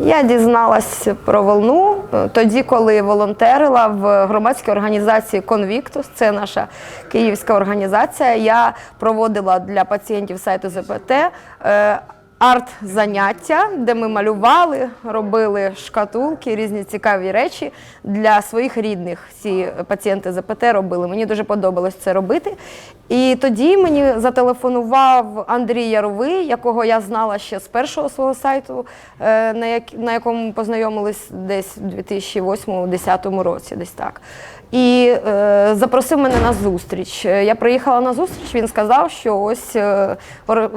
Я дізналась про волну е, тоді, коли волонтерила в громадській організації Конвіктус. Це наша київська організація. Я проводила для пацієнтів сайту ЗПТ. Арт-заняття, де ми малювали, робили шкатулки, різні цікаві речі для своїх рідних. Ці пацієнти ЗПТ робили. Мені дуже подобалось це робити. І тоді мені зателефонував Андрій Яровий, якого я знала ще з першого свого сайту, е, на, якому ми познайомились десь у 2008-2010 році, десь так. І е, запросив мене на зустріч. Е, Я приїхала на зустріч. Він сказав, що ось е,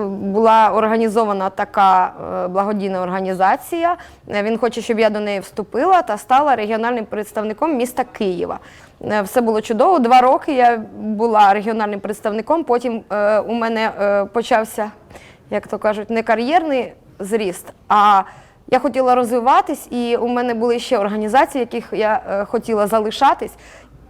була організована така е, благодійна організація. Він хоче, щоб я до неї вступила та стала регіональним представником міста Києва. Е, Все було чудово. Два роки я була регіональним представником. Потім е, у мене почався, як то кажуть, не кар'єрний зріст, а я хотіла розвиватись, і у мене були ще організації, в яких я хотіла залишатись.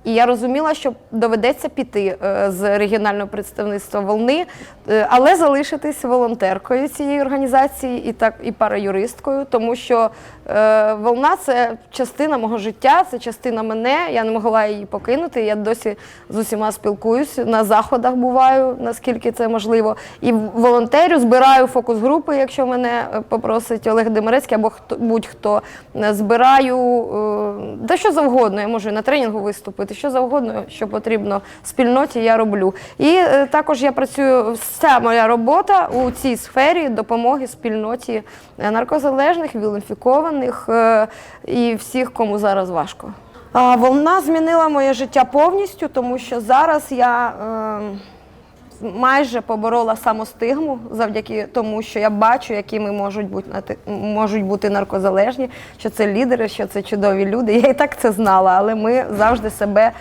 І я розуміла, що доведеться піти е, з регіонального представництва волни, е, але залишитись волонтеркою цієї організації і так і параюристкою, тому що е, волна це частина мого життя, це частина мене. Я не могла її покинути. Я досі з усіма спілкуюся, на заходах буваю, наскільки це можливо. І волонтерю, збираю фокус-групи, якщо мене попросить Олег Демирецький або хто будь-хто. Збираю е, да що завгодно. Я можу і на тренінгу виступити, що завгодно, що потрібно спільноті, я роблю. І е, також я працюю, вся моя робота у цій сфері допомоги спільноті е, наркозалежних, вілінфікованих е, і всіх, кому зараз важко. А, волна змінила моє життя повністю, тому що зараз я. Е, майже поборола самостигму завдяки тому, що я бачу, якими можуть бути можуть бути наркозалежні, що це лідери, що це чудові люди. Я і так це знала, але ми завжди себе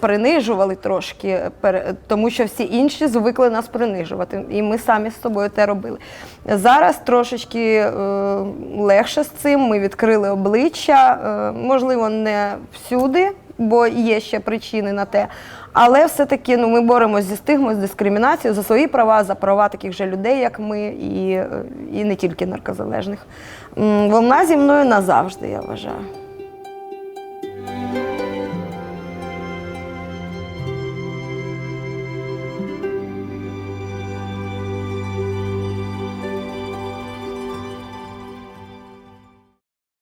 принижували трошки, тому що всі інші звикли нас принижувати, і ми самі з собою те робили. Зараз трошечки е, легше з цим. Ми відкрили обличчя, е, можливо, не всюди бо є ще причини на те. Але все-таки ну, ми боремося зі стигмою, з дискримінацією за свої права, за права таких же людей, як ми, і, і не тільки наркозалежних. Вона зі мною назавжди, я вважаю.